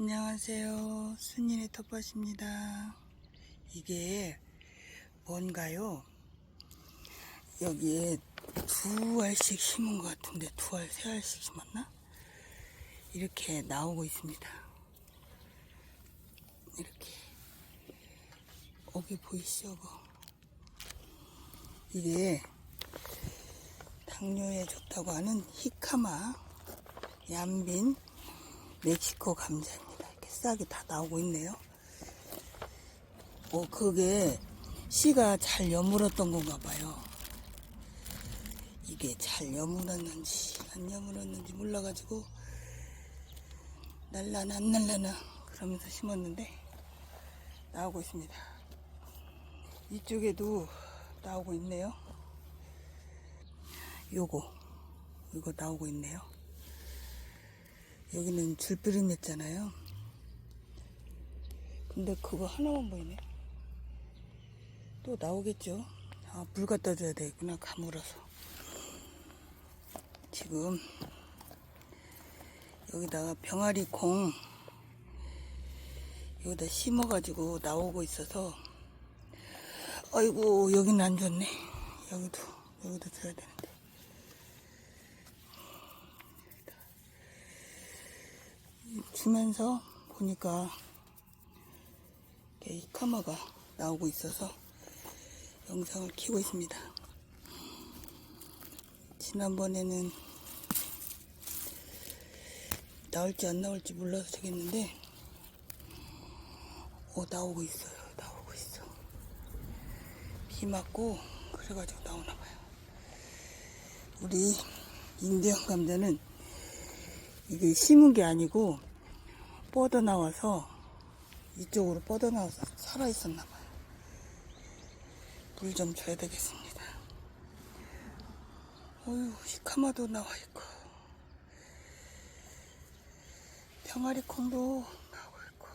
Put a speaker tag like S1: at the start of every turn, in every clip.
S1: 안녕하세요. 순이네 텃밭입니다. 이게 뭔가요? 여기에 두 알씩 심은 것 같은데 두 알, 세 알씩 심었나? 이렇게 나오고 있습니다. 이렇게. 여기 보이시죠? 이게 당뇨에 좋다고 하는 히카마 얌빈 멕시코 감자 싹이 다 나오고 있네요. 어, 그게 씨가 잘 여물었던 건가 봐요. 이게 잘 여물었는지 안 여물었는지 몰라가지고 날라나 안 날라나 그러면서 심었는데 나오고 있습니다. 이쪽에도 나오고 있네요. 요거 이거 나오고 있네요. 여기는 줄뿌리 냈잖아요. 근데 그거 하나만 보이네. 또 나오겠죠. 아, 물 갖다 줘야 되겠구나. 가물어서. 지금 여기다가 병아리 콩 여기다 심어가지고 나오고 있어서 아이고 여기는 안 좋네. 여기도 여기도 줘야 되는데. 주면서 보니까 이렇게 이 카마가 나오고 있어서 영상을 키고 있습니다. 지난번에는 나올지 안 나올지 몰라서 저겠는데 오 나오고 있어요. 나오고 있어. 비 맞고 그래가지고 나오나 봐요. 우리 인디언 감자는 이게 심은 게 아니고 뻗어 나와서 이쪽으로 뻗어 나와서 살아 있었나 봐요. 물 좀 줘야 되겠습니다. 어휴, 시카마도 나와 있고, 병아리 콩도 나오고 있고,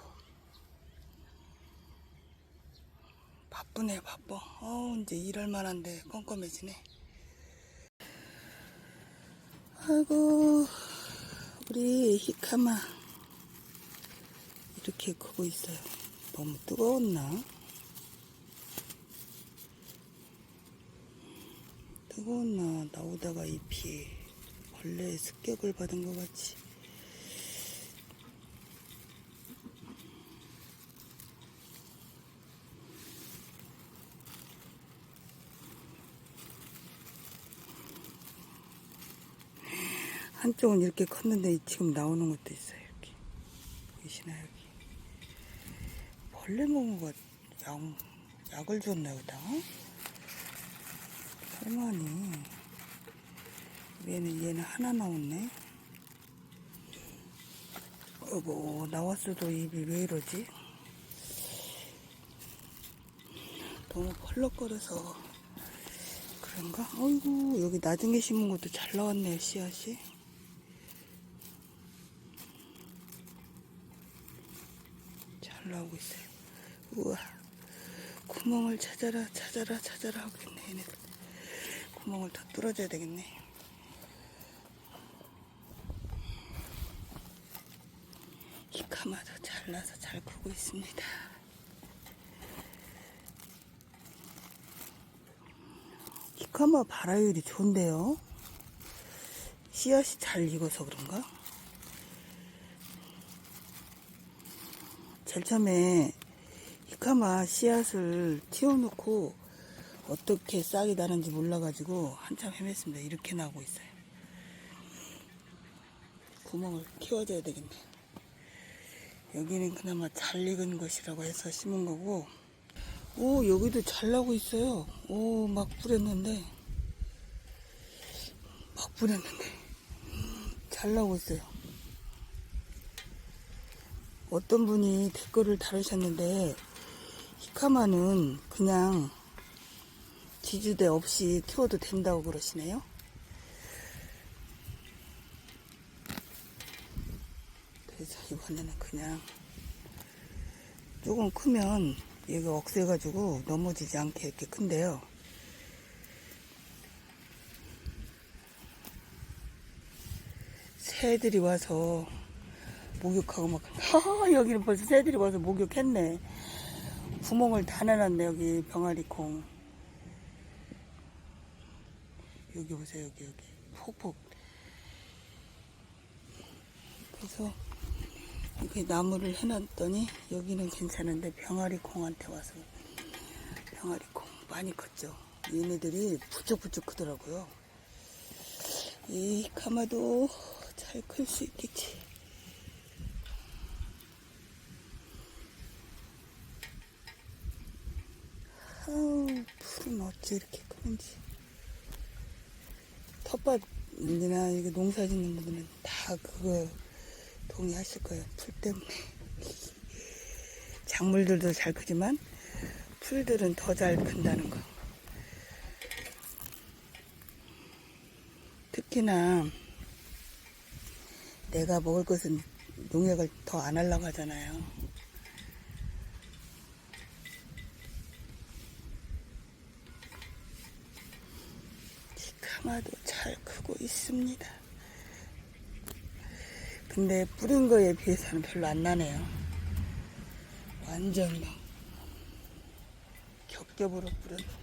S1: 바쁘네, 바빠. 어, 이제 일할 만한데 껌껌해지네. 아이고, 우리 히카마 이렇게 크고 있어요. 너무 뜨거웠나? 뜨거웠나? 나오다가 잎이 벌레의 습격을 받은 것 같이. 한쪽은 이렇게 컸는데 지금 나오는 것도 있어요. 이렇게 보이시나요? 벌레 먹은 거 약, 약을 줬나 보다. 설마니 얘는 얘는 하나 나왔네. 어이구 나왔어도 입이 왜 이러지? 너무 펄럭거려서 그런가? 어이구 여기 나중에 심은 것도 잘 나왔네요 씨앗이. 잘 나오고 있어요. 우와, 구멍을 찾아라, 찾아라, 찾아라 하겠네, 얘네들. 구멍을 더 뚫어줘야 되겠네. 히카마도 잘나서 잘 크고 있습니다. 히카마 발화율이 좋은데요? 씨앗이 잘 익어서 그런가? 제일 처음에 히카마 씨앗을 틔워놓고 어떻게 싹이 나는지 몰라가지고 한참 헤맸습니다. 이렇게 나오고 있어요. 구멍을 키워줘야 되겠네. 여기는 그나마 잘 익은 것이라고 해서 심은 거고, 오, 여기도 잘 나고 있어요. 오, 막 뿌렸는데, 막 뿌렸는데, 잘 나고 있어요. 어떤 분이 댓글을 다루셨는데 히카마는 그냥 지주대 없이 키워도 된다고 그러시네요. 그래서 이번에는 그냥 조금 크면 얘가 억세가지고 넘어지지 않게 이렇게 큰데요. 새들이 와서 목욕하고 막 하, 여기는 벌써 새들이 와서 목욕했네 구멍을 다 내놨네 여기 병아리 콩. 여기 보세요 여기 여기. 폭폭 그래서 이렇게 나무를 해놨더니 여기는 괜찮은데 병아리 콩한테 와서 병아리 콩 많이 컸죠. 얘네들이 부쩍부쩍 크더라고요. 이 가마도 잘 클 수 있겠지 아우 풀은 어찌 이렇게 크는지. 텃밭이나 이게 농사 짓는 분들은 다 그거 동의하실 거예요. 풀 때문에. 작물들도 잘 크지만 풀들은 더 잘 큰다는 거. 특히나 내가 먹을 것은 농약을 더 안 하려고 하잖아요 가마도 잘 크고 있습니다. 근데 뿌린 거에 비해서는 별로 안 나네요. 완전 막 겹겹으로 뿌렸는데.